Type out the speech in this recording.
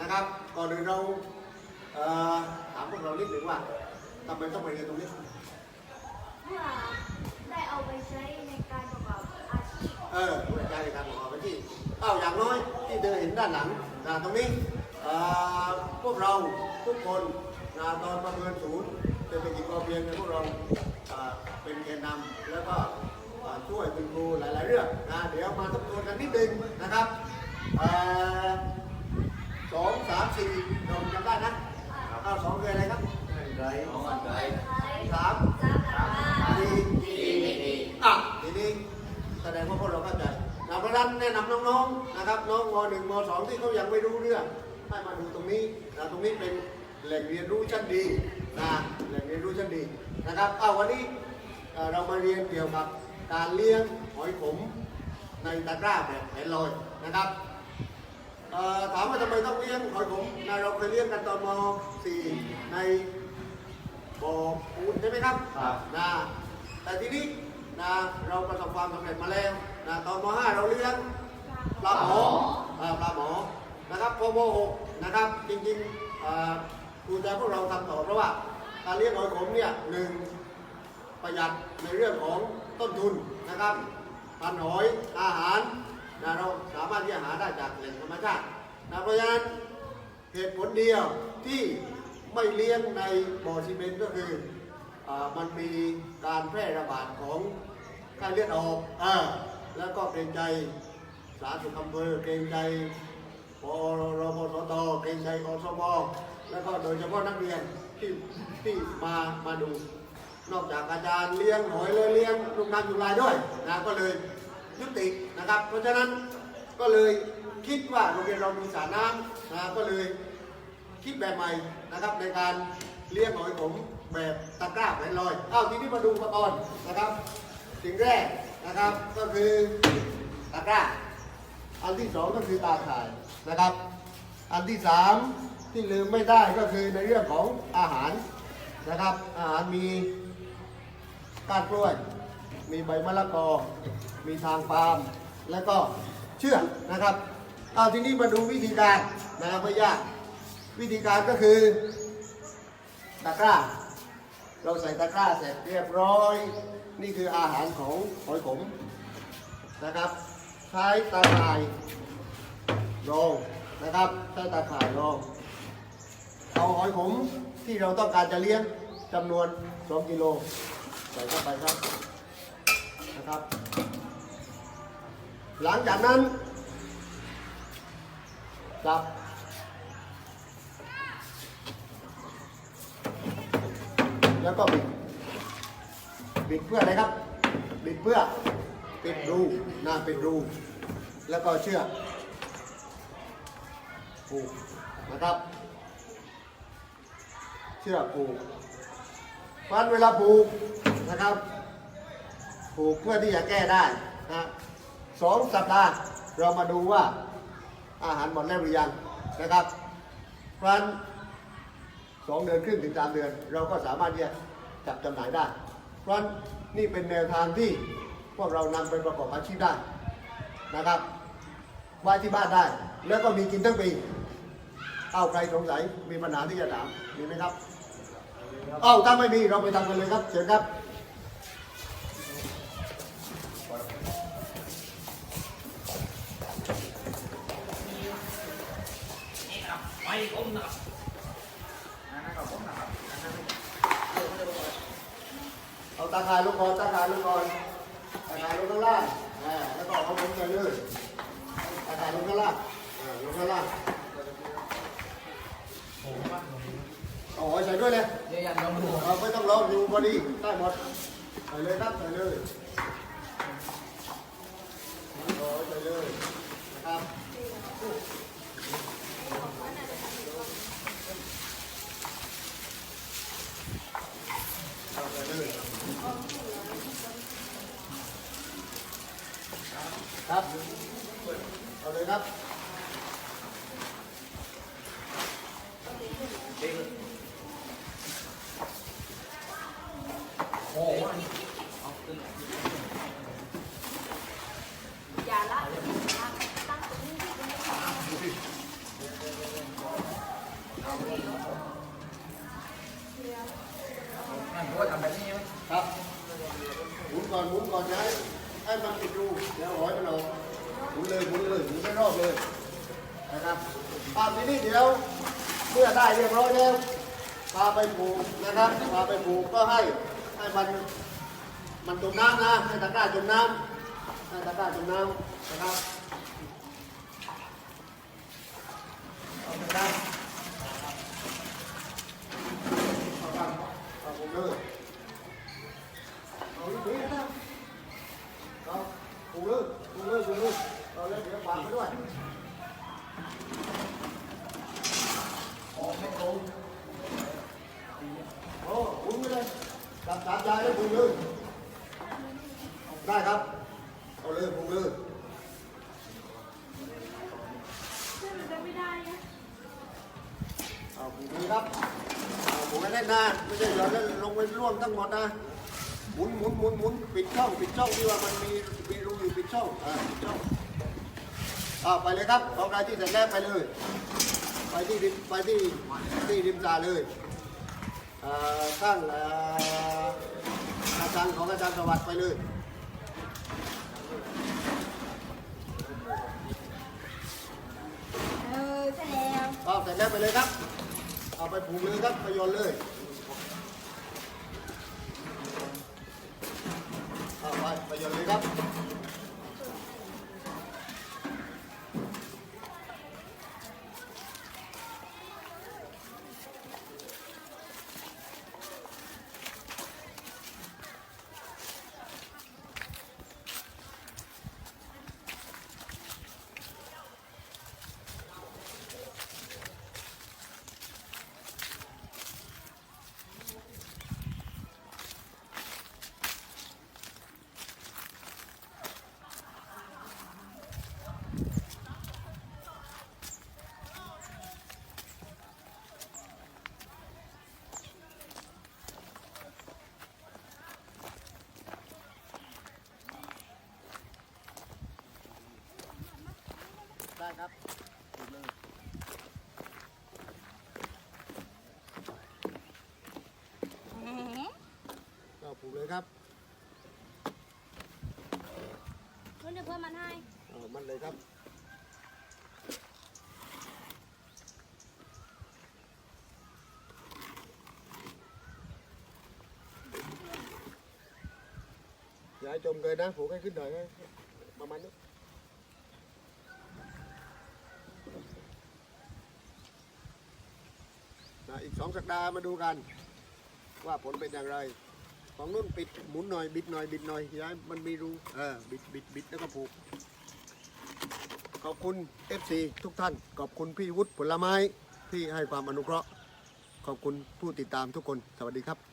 นะครับ ก่อนอื่นเราเอ่อถามพวกเรานิดหนึ่งว่าทำไมต้องมาเรียนตรงนี้เพื่อได้เอาไปใช้ในการประกอบอาชีพเออผู้ใจในการประกอบอาชีพอ้าวอย่างน้อยที่เธอเห็นด้านหลังนะตรงนี้เอ่อพวกเราทุกคนนะตอนประเมินศูนย์เศรษฐกิจพอเพียงเนี่ยพวกเราเอ่อเป็นแกนนำแล้วก็เอ่อช่วยคุณครูหลาย ๆ เรื่องนะเดี๋ยวมาทบทวนกันนิดนึงนะครับเอ่อ สองสามสี่เราจำได้นะเอาสองคืออะไรครับไรของอันไรสามสามสามสี่อะทีนี้แสดงว่าพวกเราเข้าใจนะเพราะฉะนั้นแนะนำน้องๆนะครับน้องมหนึ่งมสองที่เขายังไม่รู้เรื่องให้มาดูตรงนี้นะตรงนี้เป็นแหล่งเรียนรู้ชั้นดีนะแหล่งเรียนรู้ชั้นดีนะครับเอาวันนี้เอ่อเรามาเรียนเกี่ยวกับการเลี้ยงหอยขมในตะกร้าแบบแผนลอยนะครับเอ่อ ถามว่าทำไมต้องเลี้ยงหอยขมนะเราเคยเลี้ยงกันตอนม .4 ในบ่อปูนใช่ไหมครับครับนะแต่ทีนี้นะเราประสบความสำเร็จมาแล้วนะตอนม .5 เราเลี้ยงปลาหมอเอ่อปลาหมอนะครับพอม .6 นะครับ จริงๆเอ่อครูจะพวกเราทำต่อเพราะว่าการเลี้ยงหอยขมเนี่ยหนึ่งประหยัดในเรื่องของต้นทุนนะครับพันหอยอาหาร นะเราสามารถที่จะหาได้จากแหล่งธรรมชาตินะเพราะฉะนั้นเหตุผลเดียวที่ไม่เลี้ยงในบ่อซีเมนต์ก็คืออมันมีการแพร่ระบาดของไข้เลือดออกอแล้วก็เกรงใจสาธารณสุขอำเภอเกรงใจปรรพสตเกรงใจอสมแล้วก็โดยเฉพาะนักเรียนที่ที่มามาดู นอกจากอาจารย์เลี้ยงหอยเลยเลี้ยงลูกน้ำยุงลายด้วยนะก็เลย ยุตินะครับ เพราะฉะนั้นก็เลยคิดว่าโรงเรียนเรามีสระน้ำนะก็เลยคิดแบบใหม่นะครับในการเลี้ยงหอยขมแบบตะกร้าแผนลอยเอาทีนี้มาดูอุปกรณ์นะครับสิ่งแรกนะครับก็คือตะกร้า อันที่สองก็คือตาข่ายนะครับ อันที่สามที่ลืมไม่ได้ก็คือในเรื่องของอาหารนะครับ อาหารมีก้านกล้วย มีใบมะละกอ มีทางปาล์มแล้วก็เชือกนะครับเอาทีนี้มาดูวิธีการนะครับไม่ยากวิธีการก็คือตะกร้า เราใส่ตะกร้าเสร็จเรียบร้อย นี่คืออาหารของหอยขมนะครับ ใช้ตาข่ายรองนะครับใช้ตาข่ายรองเอาหอยขมที่เราต้องการจะเลี้ยงจำนวน 2 กิโล ใส่เข้าไปครับนะครับ หลังจากนั้นจับแล้วก็บิดบิดเพื่ออะไรครับบิดเพื่อปิดรูหน้าปิดรูแล้วก็เชือกผูกนะครับ เชือกผูกเพราะฉะนั้นเวลาผูกนะครับ ผูกเพื่อที่จะแก้ได้นะ สองสัปดาห์เรามาดูว่าอาหารหมดแล้วหรือยังนะครับเพราะฉะนั้นสองเดือนครึ่งถึงสามเดือน เราก็สามารถที่จะจับจำหน่ายได้ เพราะฉะนั้นนี่เป็นแนวทางที่พวกเรานำไปประกอบอาชีพได้นะครับไว้ที่บ้านได้ แล้วก็มีกินทั้งปีเอาใครสงสัยมีปัญหาที่จะถามมีไหมครับ เอาถ้าไม่มีเราไปทำกันเลยครับเชิญครับ ตาข่ายลงก่อนตาข่ายลงก่อนตาข่ายลงข้างล่างอ่าแล้วก็เอาผมใส่เลยตาข่ายลงข้างล่างอ่าลงข้างล่างเอาหอยใส่ด้วยเลยเดี๋ยวยันลองดูเอาไม่ต้องรออยู่พอดีได้หมดใส่เลยครับใส่เลยเอาหอยใส่เลยนะครับ ครับหมุนก่อนหมุนก่อนย้ายให้มันติดรูแล้วร้อยมันออกหมุนเลยหมุนเลยหมุนไม่รอบเลยนะครับตามที่นี่เดี๋ยวเมื่อได้เรียบร้อยแล้วพาไปผูกนะครับพาไปผูกก็ให้ ให้มันมันจมน้ำนะให้ตะกร้าจมน้ำให้ตะกร้าจมน้ำนะครับเอาตะกร้าเอาตะกร้าเอาปลูกเลยเอาลูกนี้นะครับเอาปูเลยปูเลยปูเลยเอาเลยเดี๋ยวฝากไปด้วยออกไม่ตรงโอ้ปูไปเลยจับสามใจเลยปูเลยได้ครับ เอาเลยปูเลย ช่วยมันไปไม่ได้นะ เอาปูเลยครับเอาปูให้แน่นนะไม่ใช่เดี๋ยวแล้วลงไปร่วมทั้งหมดนะหมุนหมุนหมุนหมุนปิดช่องปิดช่องที่ว่ามันมีมีรูอยู่ปิดช่องอ่าปิดช่องอ่าไปเลยครับเอาใครที่เสร็จแล้วไปเลย ไปที่ริมไปที่ที่ริมตาเลยเอ่อข้างเอ่ออาจารย์ของอาจารย์สวัสดิ์ไปเลยเออใช่แล้ว เอาเสร็จแล้วไปเลยครับ เอาไปผูกเลยครับไปโยนเลย เอ ไปไปโยนเลยครับได้ครับผูกเลยก็ผูกเลยครับเพื่อนเดี๋ยวเพื่อนมันให้เอามันเลยครับอย่าให้จมเกินนะผูกให้ขึ้นหน่อยให้ประมาณนี้นะอีกสอง สัปดาห์มาดูกัน ว่าผลเป็นอย่างไร ของนุ่นปิดหมุนหน่อยบิดหน่อยบิดหน่อยย้ายมันมีรูเออบิดบิดบิดแล้วก็ผูก ขอบคุณ FC ทุกท่าน ขอบคุณพี่วุฒิผลไม้ที่ให้ความอนุเคราะห์ ขอบคุณผู้ติดตามทุกคน สวัสดีครับ